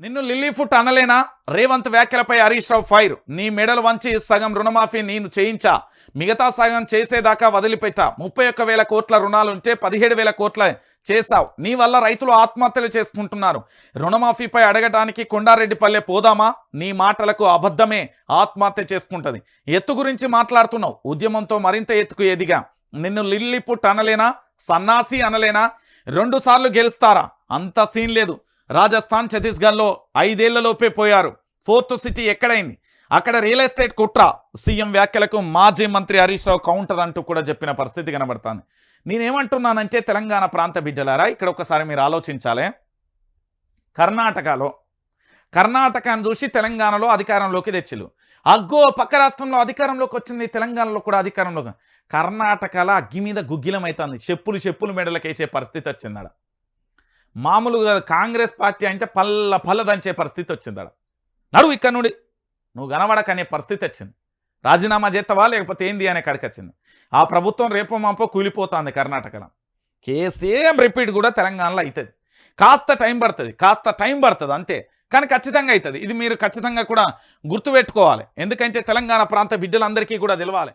నిన్ను lily foot అనలేనా? రేవంత్ వ్యాఖ్యలపై హరీష్ రావు ఫైర్. నీ మెడలు వంచి సగం రుణమాఫీ నేను చేయించా. మిగతా సగం చేసేదాకా వదిలిపెట్టా. ముప్పై ఒక్క వేల కోట్ల రుణాలుంటే పదిహేడు వేల కోట్ల చేశావు. నీ వల్ల రైతులు ఆత్మహత్యలు చేసుకుంటున్నారు. రుణమాఫీపై అడగటానికి కొండారెడ్డిపల్లె పోదామా? నీ మాటలకు అబద్ధమే ఆత్మహత్య చేసుకుంటది. ఎత్తు గురించి మాట్లాడుతున్నావు. ఉద్యమంతో మరింత ఎత్తుకు ఎదిగా. నిన్ను లిల్లీ పుట్ అనలేనా? సన్నాసి అనలేనా? రెండుసార్లు గెలుస్తారా? అంత సీన్ లేదు. రాజస్థాన్ ఛత్తీస్గఢ్లో ఐదేళ్ళలోపే పోయారు. ఫోర్త్ సిటీ ఎక్కడైంది? అక్కడ రియల్ ఎస్టేట్ కుట్ర. సీఎం వ్యాఖ్యలకు మాజీ మంత్రి హరీష్ రావు కౌంటర్ అంటూ కూడా చెప్పిన పరిస్థితి కనబడుతుంది. నేనేమంటున్నానంటే తెలంగాణ ప్రాంత బిడ్డలారా ఇక్కడ ఒకసారి మీరు ఆలోచించాలే. కర్ణాటకలో కర్ణాటకను చూసి తెలంగాణలో అధికారంలోకి తెచ్చిలు అగ్గో పక్క రాష్ట్రంలో అధికారంలోకి వచ్చింది తెలంగాణలో కూడా అధికారంలోకి. కర్ణాటకలో అగ్గి మీద గుగ్గిలం అవుతుంది చెప్పులు చెప్పులు మెడలకేసే పరిస్థితి వచ్చిందాడ. మామూలుగా కాంగ్రెస్ పార్టీ అంటే పల్ల పల్ల దంచే పరిస్థితి అక్కడ నడువు ఇక్కడ నుండి. నువ్వు కనబడకనే పరిస్థితి వచ్చింది. రాజీనామా చేస్తావా లేకపోతే ఏంది అనే కాడికి వచ్చింది. ఆ ప్రభుత్వం రేపో మాపో కూలిపోతుంది కర్ణాటకలో. కేసేం రిపీట్ కూడా తెలంగాణలో అవుతుంది కాస్త టైం పడుతుంది. కాస్త టైం పడుతుంది అంతే. కానీ ఖచ్చితంగా అవుతుంది ఇది మీరు ఖచ్చితంగా కూడా గుర్తుపెట్టుకోవాలి. ఎందుకంటే తెలంగాణ ప్రాంత బిడ్డలందరికీ కూడా తెలవాలి.